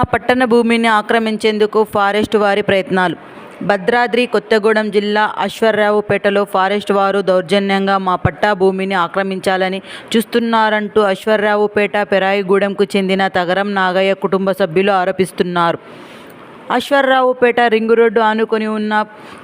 ఆ పట్టణ భూమిని ఆక్రమించేందుకు ఫారెస్ట్ వారి ప్రయత్నాలు. భద్రాద్రి కొత్తగూడెం జిల్లా అశ్వర్రావుపేటలో ఫారెస్ట్ వారు దౌర్జన్యంగా మా పట్టా భూమిని ఆక్రమించాలని చూస్తున్నారంటూ అశ్వర్రావుపేట పెరాయిగూడెంకు చెందిన తగరం నాగయ్య కుటుంబ సభ్యులు ఆరోపిస్తున్నారు. అశ్వర్రావుపేట రింగు రోడ్డు ఆనుకొని ఉన్న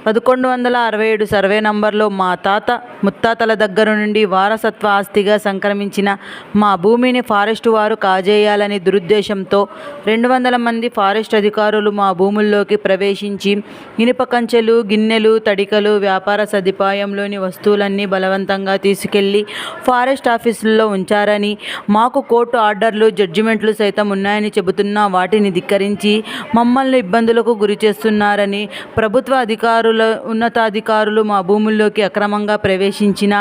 పదకొండు వందల అరవై ఏడు సర్వే నంబర్లో మా తాత ముత్తాతల దగ్గర నుండి వారసత్వ ఆస్తిగా సంక్రమించిన మా భూమిని ఫారెస్టు వారు కాజేయాలని దురుద్దేశంతో రెండు వందల మంది ఫారెస్ట్ అధికారులు మా భూముల్లోకి ప్రవేశించి ఇనుప కంచెలు గిన్నెలు తడికలు వ్యాపార సదుపాయంలోని వస్తువులన్నీ బలవంతంగా తీసుకెళ్ళి ఫారెస్ట్ ఆఫీసుల్లో ఉంచారని మాకు కోర్టు ఆర్డర్లు జడ్జిమెంట్లు సైతం ఉన్నాయని చెబుతున్నా వాటిని ధిక్కరించి మమ్మల్ని ఇబ్బందులకు గురి చేస్తున్నారని ప్రభుత్వ అధికారుల ఉన్నతాధికారులు మా భూముల్లోకి అక్రమంగా ప్రవేశించిన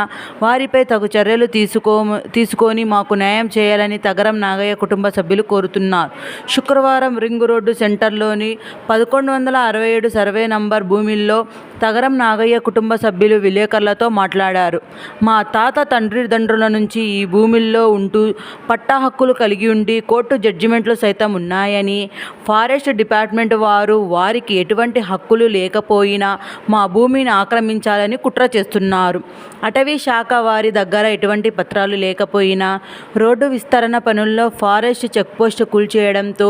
వారిపై తగు చర్యలు తీసుకో తీసుకొని మాకు న్యాయం చేయాలని తగరం నాగయ్య కుటుంబ సభ్యులు కోరుతున్నారు. శుక్రవారం రింగ్ రోడ్డు సెంటర్లోని పదకొండు వందల అరవై ఏడు సర్వే నంబర్ భూమిల్లో తగరం నాగయ్య కుటుంబ సభ్యులు విలేకరులతో మాట్లాడారు. మా తాత తండ్రి తండ్రుల నుంచి ఈ భూమిల్లో ఉంటూ పట్టా హక్కులు కలిగి ఉండి కోర్టు జడ్జిమెంట్లు సైతం ఉన్నాయని ఫారెస్ట్ డిపార్ట్మెంట్ వారు వారికి ఎటువంటి హక్కులు లేకపోయినా మా భూమిని ఆక్రమించాలని కుట్ర చేస్తున్నారు. అటవీ శాఖ వారి దగ్గర ఎటువంటి పత్రాలు లేకపోయినా రోడ్డు విస్తరణ పనుల్లో ఫారెస్ట్ చెక్పోస్ట్ కూల్చేయడంతో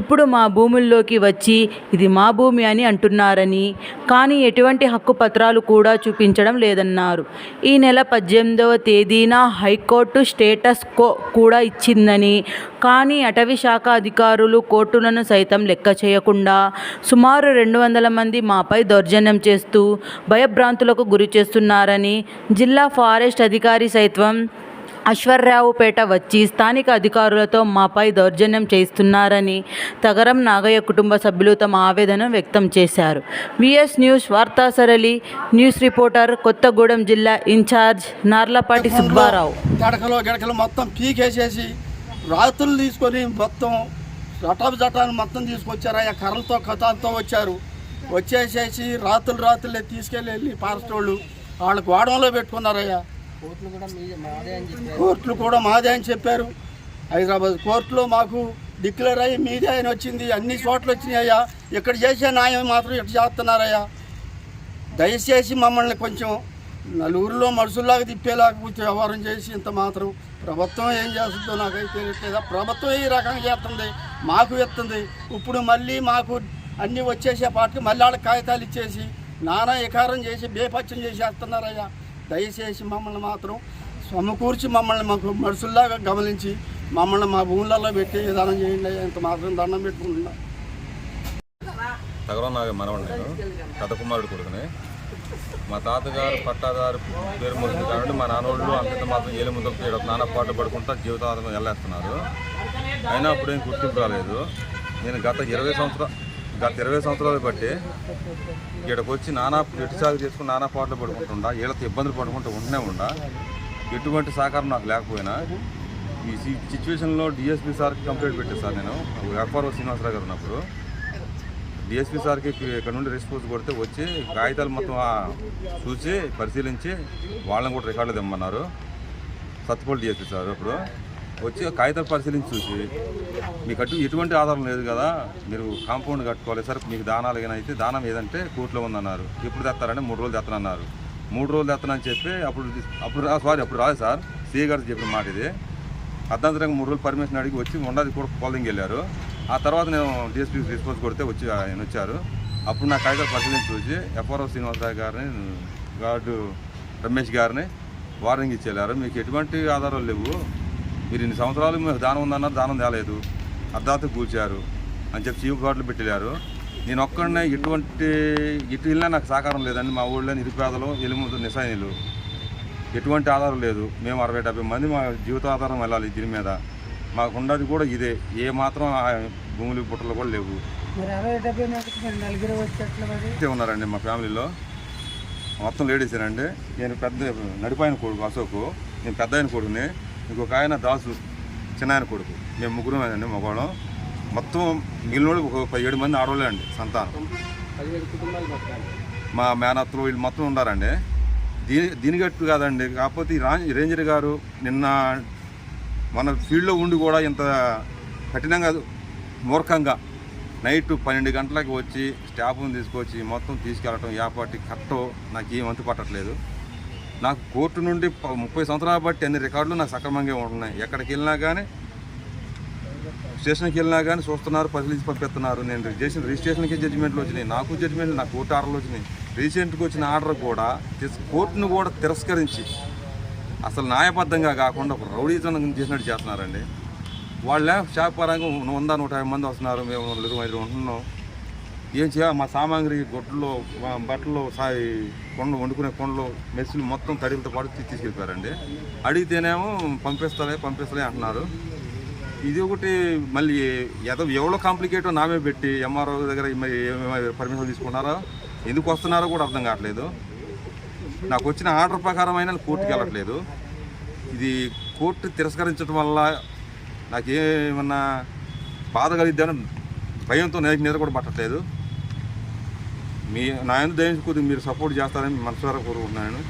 ఇప్పుడు మా భూముల్లోకి వచ్చి ఇది మా భూమి అని అంటున్నారని కానీ ఎటువంటి హక్కు పత్రాలు కూడా చూపించడం లేదన్నారు. ఈ నెల పద్దెనిమిదవ తేదీన హైకోర్టు స్టేటస్ కో కూడా ఇచ్చిందని కానీ అటవీ శాఖ అధికారులు కోర్టులను సైతం లెక్క చేయకుండా సుమారు రెండు వందల మంది మాపై దౌర్జన్యం చేస్తూ భయభ్రాంతులకు గురి చేస్తున్నారని జిల్లా ఫారెస్ట్ అధికారి సైతం అశ్వర్రావుపేట వచ్చి స్థానిక అధికారులతో మాపై దౌర్జన్యం చేస్తున్నారని తగరం నాగయ్య కుటుంబ సభ్యులు తమ ఆవేదన వ్యక్తం చేశారు. విఎస్ న్యూస్ వార్తా సరళి న్యూస్ రిపోర్టర్ కొత్తగూడెం జిల్లా ఇన్ఛార్జ్ నార్లపాటి సుబ్బారావు. గడకలు గడకలు మొత్తం పీకేసేసి రాత్రులు తీసుకొని మొత్తం జటాబు జటాన్ని మొత్తం తీసుకొచ్చారు. ఆ కర్రలతో కథాలతో వచ్చారు. వచ్చేసేసి రాత్రులు రాత్రులే తీసుకెళ్ళి వెళ్ళి ఫారెస్ట్ వాళ్ళు వాళ్ళ గోడంలో పెట్టుకున్నారయ్యా కోర్టులు కూడా మాదే అని చెప్పారు. హైదరాబాద్ కోర్టులో మాకు డిక్లేర్ అయ్యి మీదే అని వచ్చింది. అన్ని చోట్ల వచ్చినాయ్యా ఇక్కడ చేసే న్యాయం మాత్రం ఇటు చేస్తున్నారయ్యా. దయచేసి మమ్మల్ని కొంచెం నలుగురిలో మనుషుల్లాగా తిప్పేలాగా వ్యవహారం చేసి ఇంత మాత్రం ప్రభుత్వం ఏం చేస్తుందో నాకైతే తెలియట్లేదా. ప్రభుత్వం ఈ రకంగా చేస్తుంది మాకు ఎత్తుంది. ఇప్పుడు మళ్ళీ మాకు అన్నీ వచ్చేసే పాటికి మళ్ళీ వాళ్ళకి కాగితాలు ఇచ్చేసి నానా ఎకారం చేసి బేపత్యం చేసేస్తున్నారయ్యా. దయచేసి మమ్మల్ని మాత్రం సమకూర్చి మమ్మల్ని మాకు మనుషుల్లాగా గమనించి మమ్మల్ని మా భూములలో పెట్టి విధానం చేయండి అయ్యా. ఇంత మాత్రం దండం పెట్టుకుంటున్నా. తగరం నాగ మనవడు నేను. కుమారుడు కొడుకుని. మా తాతగారు పట్టాదారు పేరు మొదలు కాబట్టి మా నాన్నోళ్ళు అంతంత మాత్రం ఏలు ముందు చేయడం నాన్న పాటు పడుకుంటా జీవితాంతం వెళ్ళేస్తున్నారు అయినా అప్పుడు ఏం గుర్తింపు రాలేదు. నేను గత ఇరవై సంవత్సరాలు గత ఇరవై సంవత్సరాలు బట్టి ఇక్కడికి వచ్చి నానా ఎటు సాగు చేసుకుని నానా పాటలు పడుకుంటుండా వీళ్ళతో ఇబ్బందులు పడుకుంటూ ఉంటూనే ఉండా. ఎటువంటి సహకారం నాకు లేకపోయినా ఈ సి- సిచ్యువేషన్లో డిఎస్పీ సార్కి కంప్లైంట్ పెట్టాను సార్ నేను ఎఫ్ఆర్ఓ శ్రీనివాసరావు గారు ఉన్నప్పుడు. డిఎస్పీ సార్కి ఇక్కడ నుండి రెస్పాన్స్ కొడితే వచ్చి కాగితాలు మొత్తం చూసి పరిశీలించి వాళ్ళని కూడా రికార్డులు తెమ్మన్నారు. సత్తుపల్లి డిఎస్పీ సార్ ఇప్పుడు వచ్చి కాగితాలు పరిశీలించి చూసి మీకు అటు ఎటువంటి ఆధారం లేదు కదా మీరు కాంపౌండ్ కట్టుకోవాలి సార్ మీకు దానాలు ఏమైనా అయితే దానం ఏదంటే కోర్టులో ఉందన్నారు. ఎప్పుడు తెస్తారంటే మూడు రోజులు తెస్తానన్నారు మూడు రోజులు తెస్తానని చెప్పి అప్పుడు అప్పుడు సారీ అప్పుడు రాదు సార్. సీఏ గారు చెప్పిన మాట ఇది అర్ధాంతరంగా మూడు రోజులు పర్మిషన్ అడిగి వచ్చి ఉండదు కూడా పొలంకి వెళ్ళారు. ఆ తర్వాత నేను డిఎస్పీ రెస్పాన్స్ కొడితే వచ్చి ఆయన వచ్చారు. అప్పుడు నా కాగితాలు పరిశీలించి చూసి ఎఫ్ఆర్ఓ శ్రీనివాసరావు గారిని గార్డు రమేష్ గారిని వార్నింగ్ ఇచ్చేళ్ళారు మీకు ఎటువంటి ఆధారాలు లేవు. మీరు ఇన్ని సంవత్సరాలు మీకు దానం ఉందన్నారు దానం తేలేదు. అర్ధాంతం కూర్చారు అని చెప్పి చీఫ్ గార్డులు పెట్టారు నేను ఒక్కడనే ఎటువంటి ఇటు వెళ్ళినా నాకు సహకారం లేదండి. మా ఊళ్ళో నిరుపేదలు ఎలుముదు నిశాయిలు ఎటువంటి ఆధారం లేదు. మేము అరవై డెబ్బై మంది మా జీవితాధారం వెళ్ళాలి దీని మీద. మాకు ఉన్నది కూడా ఇదే. ఏ మాత్రం ఆ భూములు పుట్టలు కూడా లేవు. ఉన్నారండి మా ఫ్యామిలీలో. మొత్తం లేడీసేనండి నేను పెద్ద నడిపాయన కొడుకు అశోక్. నేను పెద్ద ఆయన కొడుకుని. ఇంకొక ఆయన దాసు చిన్న ఆయన కొడుకు. మేము ముగ్గురు అండి మగవాళ్ళం. మొత్తం మిగిలిన ఒక పదిహేడు మంది ఆడవాళ్ళే అండి సంతానం. మా మేనత్తలు వీళ్ళు మొత్తం ఉన్నారండి దీని దీని గట్టు కాదండి. కాకపోతే రేంజర్ గారు నిన్న మన ఫీల్డ్లో ఉండి కూడా ఇంత కఠినంగా మూర్ఖంగా నైట్ పన్నెండు గంటలకు వచ్చి స్టాఫ్ని తీసుకొచ్చి మొత్తం తీసుకెళ్ళటం యాపాటి కట్టో నాకు ఏం అంతు పట్టట్లేదు. నాకు కోర్టు నుండి ముప్పై సంవత్సరాలు బట్టి అన్ని రికార్డులు నాకు సక్రమంగా ఉంటున్నాయి. ఎక్కడికి వెళ్ళినా కానీ స్టేషన్కి వెళ్ళినా కానీ చూస్తున్నారు పరిశీలించి పంపిస్తున్నారు. నేను చేసిన రిజిస్ట్రేషన్కి జడ్జిమెంట్లు వచ్చినాయి నాకు జడ్జిమెంట్లు నాకు కోర్టు ఆర్డర్లు వచ్చినాయి. రీసెంట్గా వచ్చిన ఆర్డర్ కూడా కోర్టును కూడా తిరస్కరించి అసలు న్యాయబద్ధంగా కాకుండా రౌడీజం చేసినట్టు చేస్తున్నారండి. వాళ్ళ షాప్ పరంగా వంద నూట యాభై మంది వస్తున్నారు. మేము ఇరవై ఐదు ఉంటున్నాం. ఏం చేయాలి? మా సామాగ్రి గొడ్లు మా బట్టలు సాయి కొండలు వండుకునే కొండలు మెస్సులు మొత్తం తడిలతో పాటు తీసుకెళ్ళిపోయారండి. అడిగితేనేమో పంపిస్తాలే పంపిస్తలే అంటున్నారు. ఇది ఒకటి మళ్ళీ ఏదో ఎవరో కాంప్లికేటో నామే పెట్టి ఎంఆర్ఓ దగ్గర మరి ఏమేమి పర్మిషన్ తీసుకున్నారో ఎందుకు వస్తున్నారో కూడా అర్థం కావట్లేదు. నాకు వచ్చిన ఆర్డర్ ప్రకారం అయినా కోర్టుకి వెళ్ళట్లేదు. ఇది కోర్టు తిరస్కరించడం వల్ల నాకేమన్నా బాధ కలిగిద్దని భయంతో నేను నిద్ర కూడా పట్టట్లేదు. మీ నా ఎందుకు కొద్దిగా మీరు సపోర్ట్ చేస్తారని మనసువారా కోరుకుంటున్నాను.